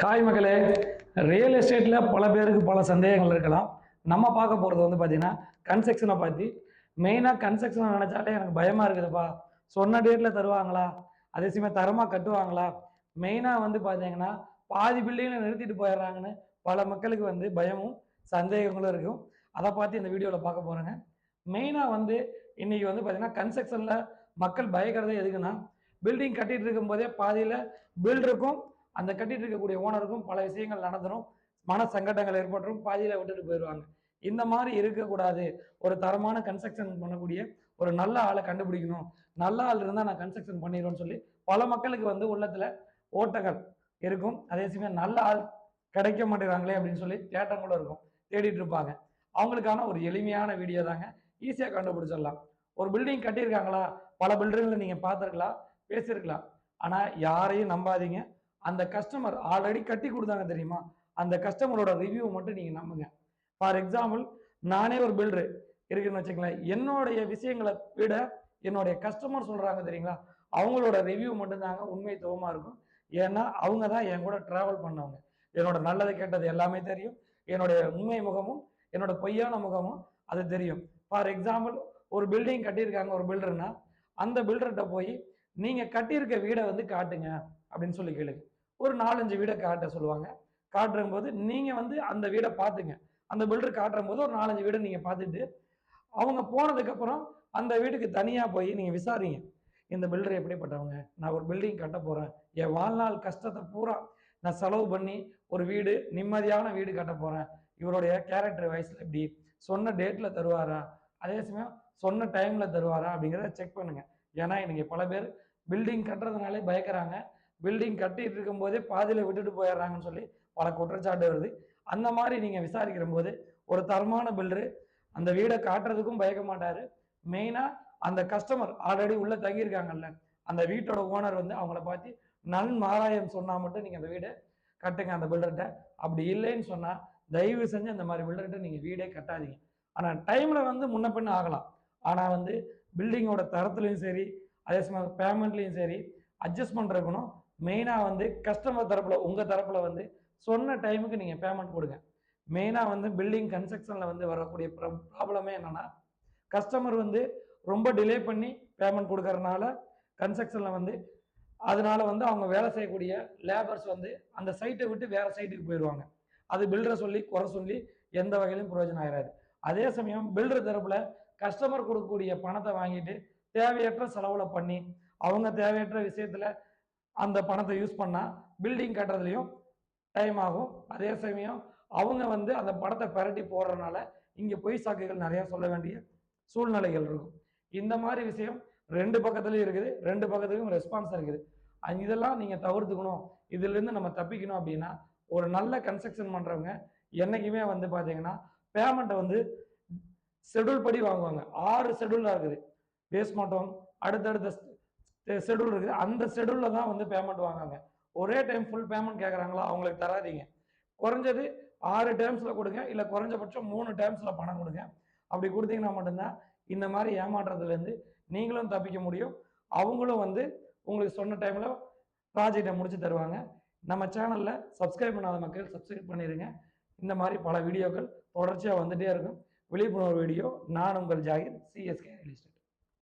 Hi மகளே real எஸ்டேட்டில் பல பேருக்கு பல சந்தேகங்கள் இருக்கலாம். நம்ம பார்க்க போகிறது வந்து பார்த்தீங்கன்னா கன்ஸ்ட்ரக்ஷனை பற்றி மெயினாக கன்ஸ்ட்ரக்ஷனை நினச்சாலே எனக்கு பயமாக இருக்குதுப்பா. சொன்ன டேட்டில் தருவாங்களா? அதே சமயம் தரமாக கட்டுவாங்களா? மெயினாக வந்து பார்த்தீங்கன்னா பாதி பில்டிங்கில் நிறுத்திட்டு போயிடுறாங்கன்னு பல மக்களுக்கு வந்து பயமும் சந்தேகங்களும் இருக்கும். அதை பார்த்து இந்த வீடியோவில் பார்க்க போகிறேங்க மெயினாக வந்து இன்றைக்கி வந்து பார்த்தீங்கன்னா கன்ஸ்ட்ரக்ஷனில் மக்கள் பயக்கிறதே எதுக்குன்னா பில்டிங் கட்டிகிட்டு இருக்கும்போதே பாதியில் பில்டருக்கும் அந்த கட்டிட்டு இருக்கக்கூடிய ஓனருக்கும் பல விஷயங்கள் நடந்துரும். மன சங்கடங்கள் ஏற்பட்டுரும். பாதியில் விட்டுட்டு போயிடுவாங்க. இந்த மாதிரி இருக்கக்கூடாது. ஒரு தரமான கன்ஸ்ட்ரக்ஷன் பண்ணக்கூடிய ஒரு நல்ல ஆளை கண்டுபிடிக்கணும். நல்ல ஆள் இருந்தால் நான் கன்ஸ்ட்ரக்ஷன் பண்ணிடுவேன்னு சொல்லி பல மக்களுக்கு வந்து உள்ளத்தில் ஓட்டங்கள் இருக்கும். அதே சமயம் நல்ல ஆள் கிடைக்க மாட்டேங்கிறாங்களே அப்படின்னு சொல்லி தேட்டம் கூட இருக்கும். தேடிட்டு இருப்பாங்க. அவங்களுக்கான ஒரு எளிமையான வீடியோ தாங்க. ஈஸியாக கண்டுபிடிச்சிடலாம். ஒரு பில்டிங் கட்டியிருக்காங்களா? பல பில்டிங்கில் நீங்கள் பார்த்துருக்கலாம் பேசியிருக்கலாம். ஆனால் யாரையும் நம்பாதீங்க. அந்த கஸ்டமர் ஆல்ரெடி கட்டி கொடுத்தாங்க தெரியுமா? அந்த கஸ்டமரோட ரிவ்யூ மட்டும் நீங்கள் நம்புங்க. ஃபார் எக்ஸாம்பிள் நானே ஒரு பில்டரு இருக்குன்னு வச்சுங்களேன் என்னுடைய விஷயங்களை விட என்னுடைய கஸ்டமர் சொல்கிறாங்க தெரியுங்களா? அவங்களோட ரிவ்யூ மட்டும்தாங்க உண்மைத்துவமாக இருக்கும். ஏன்னா அவங்க தான் என் கூட ட்ராவல் பண்ணவங்க. என்னோட நல்லது கெட்டது எல்லாமே தெரியும். என்னுடைய உண்மை முகமும் என்னோட பொய்யான முகமும் அது தெரியும். ஃபார் எக்ஸாம்பிள் ஒரு பில்டிங் கட்டியிருக்காங்க ஒரு பில்டர்னா அந்த பில்டர்கிட்ட போய் நீங்கள் கட்டியிருக்க வீடை வந்து காட்டுங்க அப்படின்னு சொல்லி கேளுங்க. ஒரு நாலஞ்சு வீடை காட்ட சொல்லுவாங்க. காட்டுற போது நீங்கள் வந்து அந்த வீடை பார்த்துங்க. அந்த பில்டர் காட்டுற போது ஒரு நாலஞ்சு வீடை நீங்கள் பார்த்துட்டு அவங்க போனதுக்கப்புறம் அந்த வீட்டுக்கு தனியாக போய் நீங்கள் விசாரிங்க. இந்த பில்டர் எப்படிப்பட்டவங்க? நான் ஒரு பில்டிங் கட்ட போகிறேன் என் வாழ்நாள் கஷ்டத்தை பூரா நான் செலவு பண்ணி ஒரு வீடு நிம்மதியான வீடு கட்ட போகிறேன் இவருடைய கேரக்டர் வயசில் எப்படி? சொன்ன டேட்டில் தருவாரா? அதே சமயம் சொன்ன டைமில் தருவாரா அப்படிங்கிறத செக் பண்ணுங்கள் ஏன்னா இன்றைக்கி பல பேர் பில்டிங் கட்டுறதுனாலே பயக்கிறாங்க. பில்டிங் கட்டிட்டு இருக்கும்போதே பாதியில் விட்டுட்டு போயிடுறாங்கன்னு சொல்லி பல குற்றச்சாட்டு வருது. அந்த மாதிரி நீங்கள் விசாரிக்கிற போது ஒரு தரமான பில்டரு அந்த வீடை காட்டுறதுக்கும் பயக்க மாட்டார். மெயினாக அந்த கஸ்டமர் ஆல்ரெடி உள்ளே தங்கியிருக்காங்கல்ல அந்த வீட்டோட ஓனர் வந்து அவங்கள பார்த்து நன் மாராயம் சொன்னால் மட்டும் நீங்கள் அந்த வீடை கட்டுங்க அந்த பில்டர்கிட்ட அப்படி இல்லைன்னு சொன்னால் தயவு செஞ்சு அந்த மாதிரி பில்டர்கிட்ட நீங்கள் வீடே கட்டாதீங்க. ஆனால் டைமில் வந்து முன்ன பின்ன ஆகலாம். ஆனால் வந்து பில்டிங்கோட தரத்துலையும் சரி அதே சமயம் பேமெண்ட்லேயும் சரி அட்ஜஸ்ட்மெண்ட் இருக்கணும். மெயினாக வந்து கஸ்டமர் தரப்பில் உங்கள் தரப்பில் வந்து சொன்ன டைமுக்கு நீங்கள் பேமெண்ட் கொடுங்க. மெயினாக வந்து பில்டிங் கன்ஸ்ட்ரக்ஷனில் வந்து வரக்கூடிய ப்ராப்ளமே என்னென்னா கஸ்டமர் வந்து ரொம்ப டிலே பண்ணி பேமெண்ட் கொடுக்கறனால கன்ஸ்ட்ரக்ஷனில் வந்து அதனால வந்து அவங்க வேலை செய்யக்கூடிய லேபர்ஸ் வந்து அந்த சைட்டை விட்டு வேறு சைட்டுக்கு போயிடுவாங்க. அது பில்டரை சொல்லி குறை சொல்லி எந்த வகையிலும் பிரயோஜனம் ஆகிறாது அதே சமயம் பில்டர் தரப்பில் கஸ்டமர் கொடுக்கக்கூடிய பணத்தை வாங்கிட்டு தேவையற்ற செலவில் பண்ணி அவங்க தேவையற்ற விஷயத்தில் அந்த பணத்தை யூஸ் பண்ணால் பில்டிங் கட்டுறதுலையும் டைம் ஆகும். அதே சமயம் அவங்க வந்து அந்த பணத்தை பரட்டி போடுறதுனால இங்கே பொய் சாக்குகள் நிறையா சொல்ல வேண்டிய சூழ்நிலைகள் இருக்கும். இந்த மாதிரி விஷயம் ரெண்டு பக்கத்துலையும் இருக்குது. ரெண்டு பக்கத்துலையும் ரெஸ்பான்ஸ் இருக்குது. இதெல்லாம் நீங்கள் தவிர்த்துக்கணும். இதுலேருந்து நம்ம தப்பிக்கணும் அப்படின்னா ஒரு நல்ல கன்ஸ்ட்ரக்ஷன் பண்ணுறவங்க என்றைக்குமே வந்து பார்த்தீங்கன்னா பேமெண்ட்டை வந்து ஷெடியூல் படி வாங்குவாங்க. ஆறு ஷெடியூலாக இருக்குது. பேஸ்மெண்ட்டும் அடுத்தடுத்த ஷெடியூல் இருக்குது. அந்த ஷெடியூலில் தான் வந்து பேமெண்ட் வாங்குவாங்க ஒரே டைம் ஃபுல் பேமெண்ட் கேட்குறாங்களா அவங்களுக்கு தராதீங்க. குறைஞ்சது ஆறு டேர்ம்ஸில் கொடுங்க. இல்லை குறைஞ்சபட்சம் மூணு டேர்ம்ஸில் பணம் கொடுங்க. அப்படி கொடுத்தீங்கன்னா மட்டும்தான் இந்த மாதிரி ஏமாற்றத்துலேருந்து நீங்களும் தப்பிக்க முடியும். அவங்களும் வந்து உங்களுக்கு சொன்ன டைமில் ப்ராஜெக்டை முடிச்சு தருவாங்க. நம்ம சேனலில் சப்ஸ்கிரைப் பண்ணாத மக்கள் சப்ஸ்கிரைப் பண்ணிடுங்க இந்த மாதிரி பல வீடியோக்கள் தொடர்ச்சியாக வந்துகிட்டே இருக்கும். விழிப்புணர்வு வீடியோ. நான் உங்கள் ஜாகிர் சிஎஸ்கே ரியல்